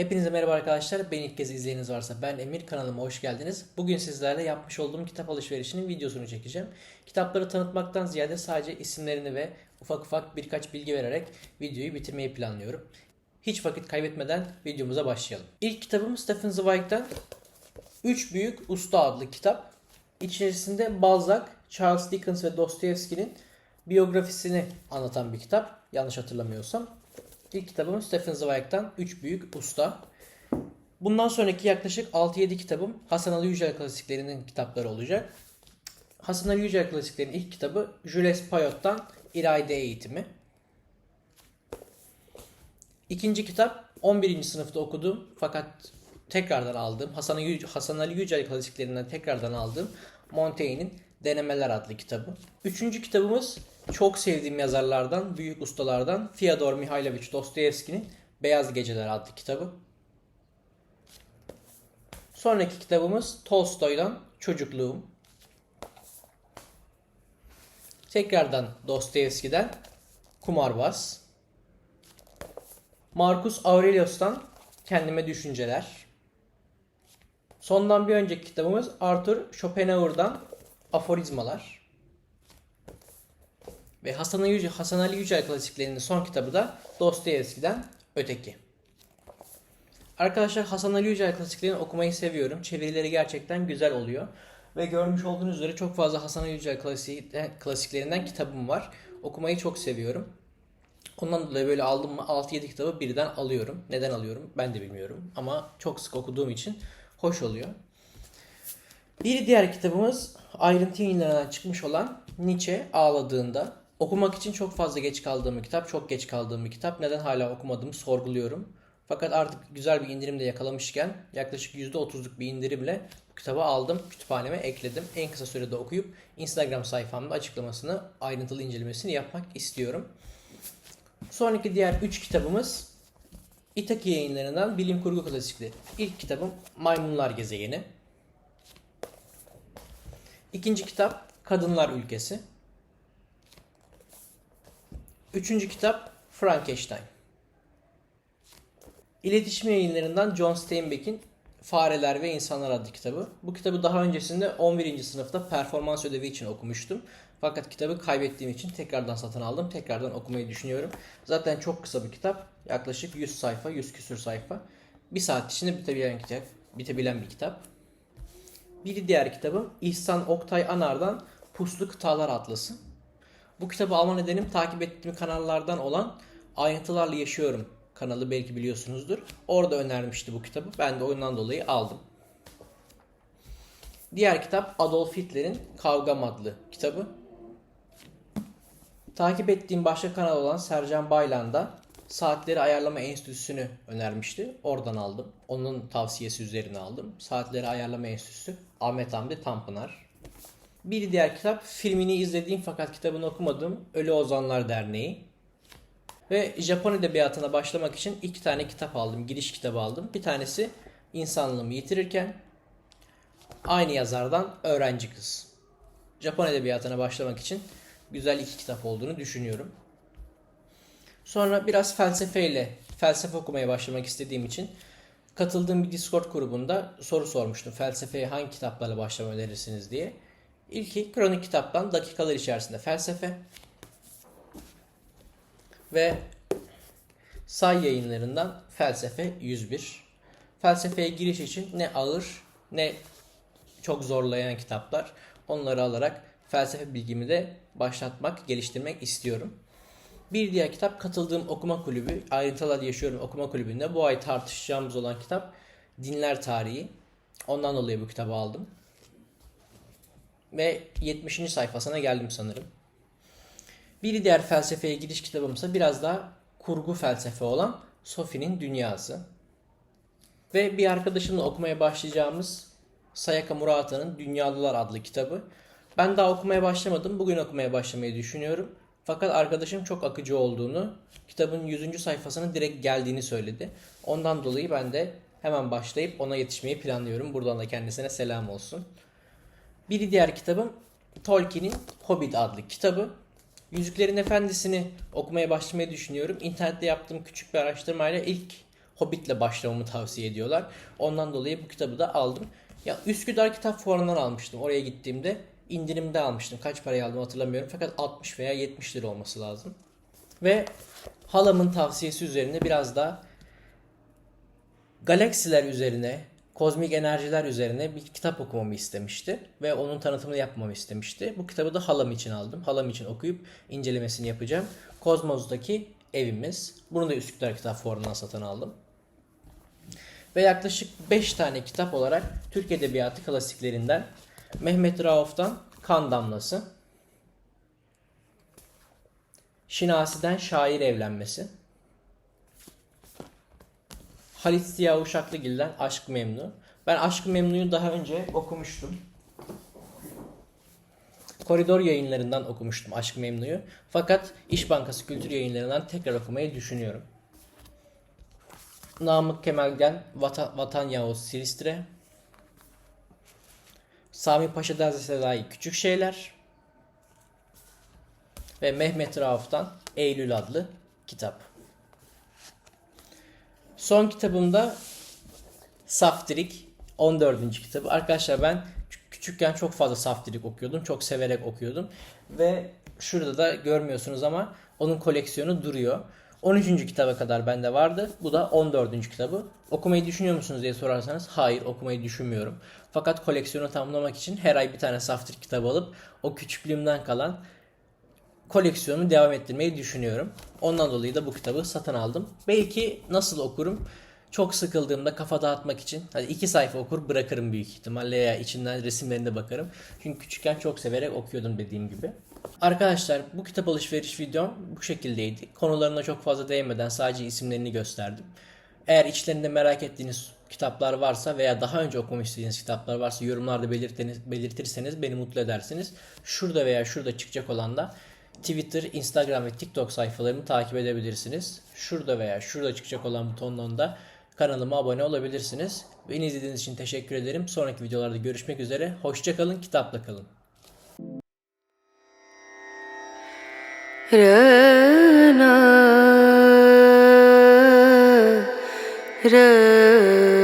Hepinize merhaba arkadaşlar. Beni ilk kez izleyeniniz varsa ben Emir kanalıma hoş geldiniz. Bugün sizlerle yapmış olduğum kitap alışverişinin videosunu çekeceğim. Kitapları tanıtmaktan ziyade sadece isimlerini ve ufak ufak birkaç bilgi vererek videoyu bitirmeyi planlıyorum. Hiç vakit kaybetmeden videomuza başlayalım. İlk kitabım Stephen Zweig'den Üç Büyük Usta adlı kitap. İçerisinde Balzac, Charles Dickens ve Dostoyevski'nin biyografisini anlatan bir kitap. Yanlış hatırlamıyorsam. İlk kitabım Stephen Zweig'den Üç Büyük Usta. Bundan sonraki yaklaşık 6-7 kitabım Hasan Ali Yücel klasiklerinin kitapları olacak. Hasan Ali Yücel klasiklerinin ilk kitabı Jules Payot'tan İrade Eğitimi. İkinci kitap 11. sınıfta okudum fakat tekrardan aldığım Hasan Ali, Hasan Ali Yücel klasiklerinden tekrardan aldığım Montaigne'in Denemeler adlı kitabı. Üçüncü kitabımız çok sevdiğim yazarlardan, büyük ustalardan Fyodor Mihailovich Dostoyevski'nin Beyaz Geceler adlı kitabı. Sonraki kitabımız Tolstoy'dan Çocukluğum. Tekrardan Dostoyevski'den Kumarbaz. Marcus Aurelius'tan Kendime Düşünceler. Sondan bir önceki kitabımız Arthur Schopenhauer'dan Aforizmalar. Ve Hasan Ali, Yücel, Hasan Ali Yücel klasiklerinin son kitabı da Dostoyevski'den Öteki. Arkadaşlar Hasan Ali Yücel klasiklerini okumayı seviyorum. Çevirileri gerçekten güzel oluyor. Ve görmüş olduğunuz üzere çok fazla Hasan Ali Yücel klasik- klasiklerinden kitabım var. Okumayı çok seviyorum. Ondan dolayı böyle aldım mı 6-7 kitabı birden alıyorum. Neden alıyorum ben de bilmiyorum. Ama çok sık okuduğum için hoş oluyor. Bir diğer kitabımız ayrıntı yayınlarından çıkmış olan Nietzsche Ağladığında. Okumak için çok fazla geç kaldığım bir kitap. Çok geç kaldığım bir kitap. Neden hala okumadığımı sorguluyorum. Fakat artık güzel bir indirimde yakalamışken yaklaşık %30'luk bir indirimle bu kitabı aldım. Kütüphaneme ekledim. En kısa sürede okuyup Instagram sayfamda açıklamasını, ayrıntılı incelemesini yapmak istiyorum. Sonraki diğer 3 kitabımız İtaki yayınlarından bilim kurgu klasikleri. İlk kitabım Maymunlar Gezegeni. İkinci kitap Kadınlar Ülkesi. Üçüncü kitap Frankenstein. İletişim yayınlarından John Steinbeck'in Fareler ve İnsanlar adlı kitabı. Bu kitabı daha öncesinde 11. sınıfta performans ödevi için okumuştum. Fakat kitabı kaybettiğim için tekrardan satın aldım. Tekrardan okumayı düşünüyorum. Zaten çok kısa bir kitap. Yaklaşık 100 sayfa, 100 küsür sayfa. Bir saat içinde bitebilen kitap. Bitebilen bir kitap. Bir diğer kitabım İhsan Oktay Anar'dan Puslu Kıtalar Atlası. Bu kitabı alma nedenim takip ettiğim kanallardan olan Ayrıntılarla Yaşıyorum kanalı belki biliyorsunuzdur. Orada önermişti bu kitabı. Ben de ondan dolayı aldım. Diğer kitap Adolf Hitler'in Kavgam adlı kitabı. Takip ettiğim başka kanal olan Sercan Baylan da Saatleri Ayarlama Enstitüsü'nü önermişti. Oradan aldım. Onun tavsiyesi üzerine aldım. Saatleri Ayarlama Enstitüsü Ahmet Hamdi Tanpınar. Bir diğer kitap filmini izlediğim fakat kitabını okumadığım Ölü Ozanlar Derneği. Ve Japon edebiyatına başlamak için iki tane kitap aldım. Giriş kitabı aldım. Bir tanesi İnsanlığımı Yitirirken. Aynı yazardan Öğrenci Kız. Japon edebiyatına başlamak için güzel iki kitap olduğunu düşünüyorum. Sonra biraz felsefeyle, felsefe okumaya başlamak istediğim için katıldığım bir Discord grubunda soru sormuştum. Felsefeye hangi kitaplarla başlamayı önerirsiniz diye. İlki kronik kitaptan dakikalar içerisinde felsefe ve Say yayınlarından Felsefe 101. Felsefeye giriş için ne ağır ne çok zorlayan kitaplar. Onları alarak felsefe bilgimi de başlatmak, geliştirmek istiyorum. Bir diğer kitap katıldığım okuma kulübü, Ayrıntılar Yaşıyorum okuma kulübünde bu ay tartışacağımız olan kitap Dinler Tarihi. Ondan dolayı bu kitabı aldım. Ve 70. sayfasına geldim sanırım. Bir diğer felsefeye giriş kitabımsa biraz daha kurgu felsefe olan Sophie'nin Dünyası. Ve bir arkadaşımla okumaya başlayacağımız Sayaka Murata'nın Dünyalılar adlı kitabı. Ben daha okumaya başlamadım. Bugün okumaya başlamayı düşünüyorum. Fakat arkadaşım çok akıcı olduğunu, kitabın 100. sayfasının direkt geldiğini söyledi. Ondan dolayı ben de hemen başlayıp ona yetişmeyi planlıyorum. Buradan da kendisine selam olsun. Bir diğer kitabım Tolkien'in Hobbit adlı kitabı. Yüzüklerin Efendisi'ni okumaya başlamayı düşünüyorum. İnternette yaptığım küçük bir araştırmayla ilk Hobbit'le başlamamı tavsiye ediyorlar. Ondan dolayı bu kitabı da aldım. Ya Üsküdar Kitap Fuarı'ndan almıştım. Oraya gittiğimde indirimde almıştım. Kaç paraya aldım hatırlamıyorum. Fakat 60 veya 70 lira olması lazım. Ve halamın tavsiyesi üzerine biraz da galaksiler üzerine, kozmik enerjiler üzerine bir kitap okumamı istemişti ve onun tanıtımını yapmamı istemişti. Bu kitabı da halam için aldım. Halam için okuyup incelemesini yapacağım. Kozmos'daki evimiz. Bunu da Üsküdar Kitap Fuarı'ndan satın aldım. Ve yaklaşık 5 tane kitap olarak Türk Edebiyatı klasiklerinden Mehmet Rauf'tan Kan Damlası, Şinasi'den Şair Evlenmesi, Halit Ziya Uşaklıgil'den Aşk Memnu. Ben Aşk Memnu'yu daha önce okumuştum. Koridor yayınlarından okumuştum Aşk Memnu'yu. Fakat İş Bankası Kültür Yayınlarından tekrar okumayı düşünüyorum. Namık Kemal'den Vatan, Vatan Yavuz Silistre. Sami Paşa'dan Sezai Küçük Şeyler. Ve Mehmet Rauf'tan Eylül adlı kitap. Son kitabımda Saftirik 14. kitabı. Arkadaşlar ben kü- küçükken çok fazla Saftirik okuyordum. Çok severek okuyordum. Ve şurada da görmüyorsunuz ama onun koleksiyonu duruyor. 13. kitaba kadar bende vardı. Bu da 14. kitabı. Okumayı düşünüyor musunuz diye sorarsanız hayır okumayı düşünmüyorum. Fakat koleksiyonu tamamlamak için her ay bir tane Saftirik kitabı alıp o küçüklüğümden kalan koleksiyonumu devam ettirmeyi düşünüyorum. Ondan dolayı da bu kitabı satın aldım. Belki nasıl okurum? Çok sıkıldığımda kafa dağıtmak için hadi iki sayfa okur bırakırım büyük ihtimalle ya içinden resimlerine bakarım. Çünkü küçükken çok severek okuyordum dediğim gibi. Arkadaşlar bu kitap alışveriş videom bu şekildeydi. Konularına çok fazla değinmeden sadece isimlerini gösterdim. Eğer içlerinde merak ettiğiniz kitaplar varsa veya daha önce okumak istediğiniz kitaplar varsa yorumlarda belirtirseniz beni mutlu edersiniz. Şurada veya şurada çıkacak olan da Twitter, Instagram ve TikTok sayfalarımı takip edebilirsiniz. Şurada veya şurada çıkacak olan butondan da kanalıma abone olabilirsiniz. Beni izlediğiniz için teşekkür ederim. Sonraki videolarda görüşmek üzere. Hoşçakalın, kitapla kalın. Rana, Rana.